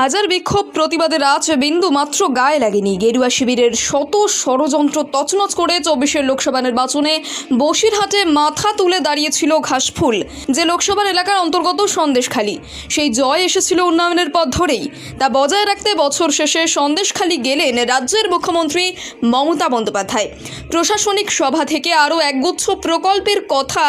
হাজার বিক্ষোভ প্রতিবাদের আজ বিন্দু মাত্র গায়ে লাগেনি। গেরুয়া শিবিরের শত ষড়যন্ত্র তছনছ করে চব্বিশের লোকসভা নির্বাচনে বসিরহাটে মাথা তুলে দাঁড়িয়েছিল ঘাসফুল। যে লোকসভার এলাকার অন্তর্গত সন্দেশখালী, সেই জয় এসেছিল উন্নয়নের পথ ধরেই। তা বজায় রাখতে বছর শেষে সন্দেশখালী গেলেন রাজ্যের মুখ্যমন্ত্রী মমতা বন্দ্যোপাধ্যায়। প্রশাসনিক সভা থেকে আরও একগুচ্ছ প্রকল্পের কথা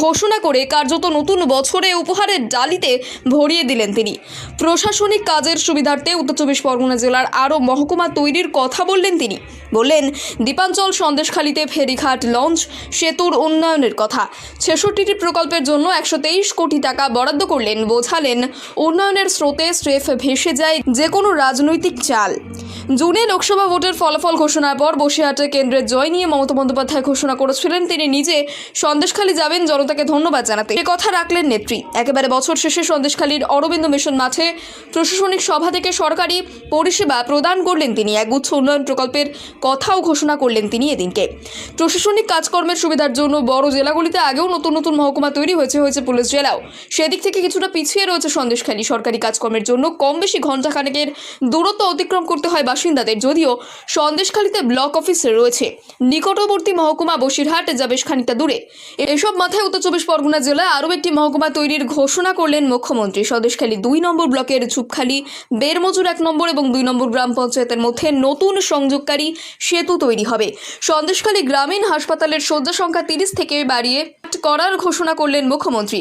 ঘোষণা করে কার্যত নতুন বছরে উপহারের ডালিতে ভরিয়ে দিলেন তিনি। প্রশাসনিক কাজের সুবিধার্থে উত্তর চব্বিশ পরগনা জেলার আরও মহকুমা তৈরির কথা বললেন তিনি। বললেন, দীপাঞ্চল সন্দেশখালীতে ফেরিঘাট লঞ্চ, সেতুর উন্নয়নের কথা। ছেষট্টিটি প্রকল্পের জন্য একশো তেইশ কোটি টাকা বরাদ্দ করলেন, বোঝালেন, উন্নয়নের স্রোতে স্রেফ ভেসে যায় যে কোনো রাজনৈতিক চাল। জুনে লোকসভা ভোটের ফলাফল ঘোষণার পর বসিরহাটে কেন্দ্রের জয় নিয়ে মমতা বন্দ্যোপাধ্যায় ঘোষণা করেছিলেন। তিনি নিজে সন্দেশখালী যাবেন। জনতাকে ধন্যবাদ জানাতে এ কথা রাখলেন নেত্রী। একেবারে বছর শেষে সন্দেশখালীর অরবিন্দ মিশন মাঠে প্রশাসনিক সভা থেকে সরকারি পরিষেবা প্রদান করলেন তিনি। একগুচ্ছ উন্নয়ন প্রকল্পের কথাও ঘোষণা করলেন তিনি এদিনকে। প্রশাসনিক কাজকর্মের সুবিধার জন্য বড় জেলাগুলিতে আগেও নতুন নতুন মহকুমা তৈরি হয়েছে হয়েছে পুলিশ জেলাও। সেদিক থেকে কিছুটা পিছিয়ে রয়েছে সন্দেশখালী। সরকারি কাজকর্মের জন্য কম বেশি ঘণ্টাখানেকের দূরত্ব অতিক্রম করতে হয় বাসিন্দাদের যদিও সন্দেশখালীতে ব্লক অফিস রয়েছে। নিকটবর্তী মহকুমা বসিরহাট যা বেশ খানিকটা দূরে। এসব মাথায় উত্তর চব্বিশ পরগনা জেলায় আরও একটি মহকুমা তৈরির ঘোষণা করলেন মুখ্যমন্ত্রী। সন্দেশখালী দুই নম্বর ব্লকের চুপখালী বেরমজুর এক নম্বর এবং দুই নম্বর গ্রাম পঞ্চায়েতের মধ্যে নতুন সংযোগকারী সেতু তৈরি হবে। সন্দেশখালী গ্রামীণ হাসপাতালের শয্যা সংখ্যা তিরিশ থেকে বাড়িয়ে করার ঘোষণা করলেন মুখ্যমন্ত্রী।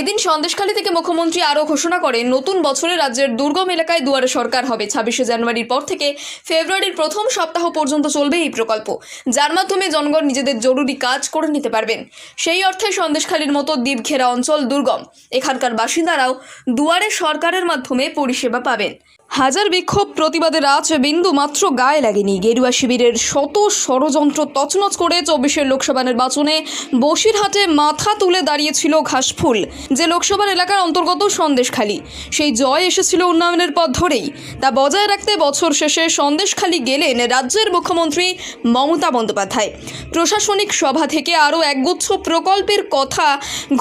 এদিন সন্দেশখালী থেকে মুখ্যমন্ত্রী আরও ঘোষণা করেন, নতুন বছরে রাজ্যের দুর্গম এলাকায় দুয়ারে সরকার হবে। ছাব্বিশে জানুয়ারির পর থেকে ফেব্রুয়ারির প্রথম সপ্তাহ পর্যন্ত চলবে এই প্রকল্প, যার মাধ্যমে জনগণ নিজেদের জরুরি কাজ করে নিতে পারবেন। সেই অর্থে সন্দেশখালীর মতো দ্বীপ ঘেরা অঞ্চল দুর্গম। এখানকার বাসিন্দারাও দুয়ারে সরকারের মাধ্যমে পরিষেবা পাবেন। হাজার বিক্ষোভ প্রতিবাদের আজ বিন্দু মাত্র গায়ে লাগেনি। গেরুয়া শিবিরের শত ষড়যন্ত্র তছনছ করে চব্বিশের লোকসভা নির্বাচনে বসিরহাটে মাথা তুলে দাঁড়িয়েছিল ঘাসফুল। যে লোকসভার এলাকার অন্তর্গত সন্দেশখালী, সেই জয় এসেছিল উন্নয়নের পথ ধরেই। তা বজায় রাখতে বছর শেষে সন্দেশখালী গেলেন রাজ্যের মুখ্যমন্ত্রী মমতা বন্দ্যোপাধ্যায়। প্রশাসনিক সভা থেকে আরও একগুচ্ছ প্রকল্পের কথা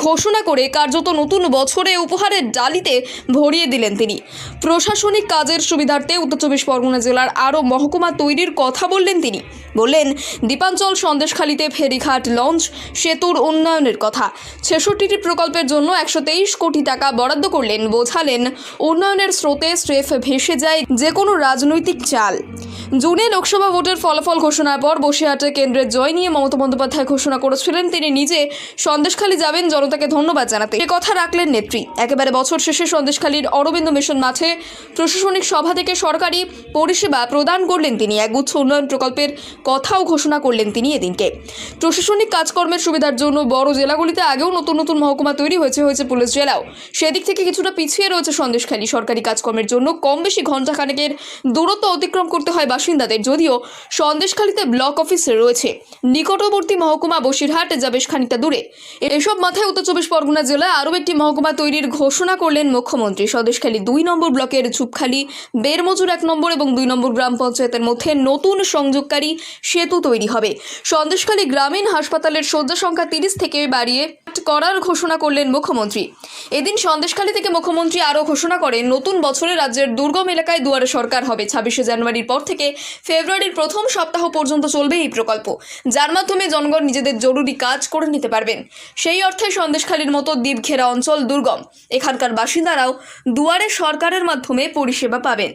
ঘোষণা করে কার্যত নতুন বছরে উপহারের ডালিতে ভরিয়ে দিলেন তিনি। প্রশাসনিক কাজের সুবিধার্থে উত্তর চব্বিশ পরগনা জেলার আরও মহকুমা তৈরির কথা বললেন তিনি। বললেন, দীপাঞ্চল সন্দেশখালীতে ফেরিঘাট লঞ্চ, সেতুর উন্নয়নের কথা। ছেষট্টিটি প্রকল্পের জন্য একশো তেইশ কোটি টাকা বরাদ্দ করলেন, বোঝালেন, উন্নয়নের স্রোতে স্রেফ ভেসে যায় যে কোনো রাজনৈতিক চাল। জুনে লোকসভা ভোটের ফলাফল ঘোষণার পর বসিরহাটে কেন্দ্রের জয় নিয়ে মমতা বন্দ্যোপাধ্যায় ঘোষণা করেছিলেন। তিনি নিজে সন্দেশখালী যাবেন। জনতাকে ধন্যবাদ জানাতে এ কথা রাখলেন নেত্রী। একেবারে বছর শেষে সন্দেশখালীর অরবিন্দ মিশন মাঠে প্রশাসনিক সভা থেকে সরকারি পরিষেবা প্রদান করলেন তিনি। একগুচ্ছ উন্নয়ন প্রকল্পের কথাও ঘোষণা করলেন তিনি এদিনকে। প্রশাসনিক কাজকর্মের সুবিধার জন্য বড় জেলাগুলিতে আগেও নতুন নতুন মহকুমা তৈরি হয়েছে হয়েছে পুলিশ জেলাও। সেদিক থেকে কিছুটা পিছিয়ে রয়েছে সন্দেশখালী। সরকারি কাজকর্মের জন্য কম বেশি ঘণ্টাখানেকের দূরত্ব অতিক্রম করতে হয় বাসিন্দাদের যদিও সন্দেশখালীতে ব্লক অফিস রয়েছে। নিকটবর্তী মহকুমা বসিরহাট যা বেশ খানিকটা দূরে। এসব মাথায় উত্তর চব্বিশ পরগনা জেলায় আরও একটি মহকুমা তৈরির ঘোষণা করলেন মুখ্যমন্ত্রী। সন্দেশখালী দুই নম্বর ব্লকের চুপখালী বেরমজুর এক নম্বর এবং দুই নম্বর গ্রাম পঞ্চায়েতের মধ্যে নতুন সংযোগকারী সেতু তৈরি হবে। সন্দেশখালী গ্রামীণ হাসপাতালের শয্যা সংখ্যা তিরিশ থেকে বাড়িয়ে করার ঘোষণা করলেন মুখ্যমন্ত্রী। এদিন সন্দেশখালী থেকে মুখ্যমন্ত্রী আরও ঘোষণা করেন, নতুন বছরে রাজ্যের দুর্গম এলাকায় দুয়ারে সরকার হবে। ছাব্বিশে জানুয়ারির পর থেকে ফেব্রুয়ারির প্রথম সপ্তাহ পর্যন্ত চলবে এই প্রকল্প, যার মাধ্যমে জনগণ নিজেদের জরুরি কাজ করে নিতে পারবেন। সেই অর্থে সন্দেশখালীর মতো দ্বীপ ঘেরা অঞ্চল দুর্গম। এখানকার বাসিন্দারাও দুয়ারে সরকারের মাধ্যমে পরিষেবা পাবেন।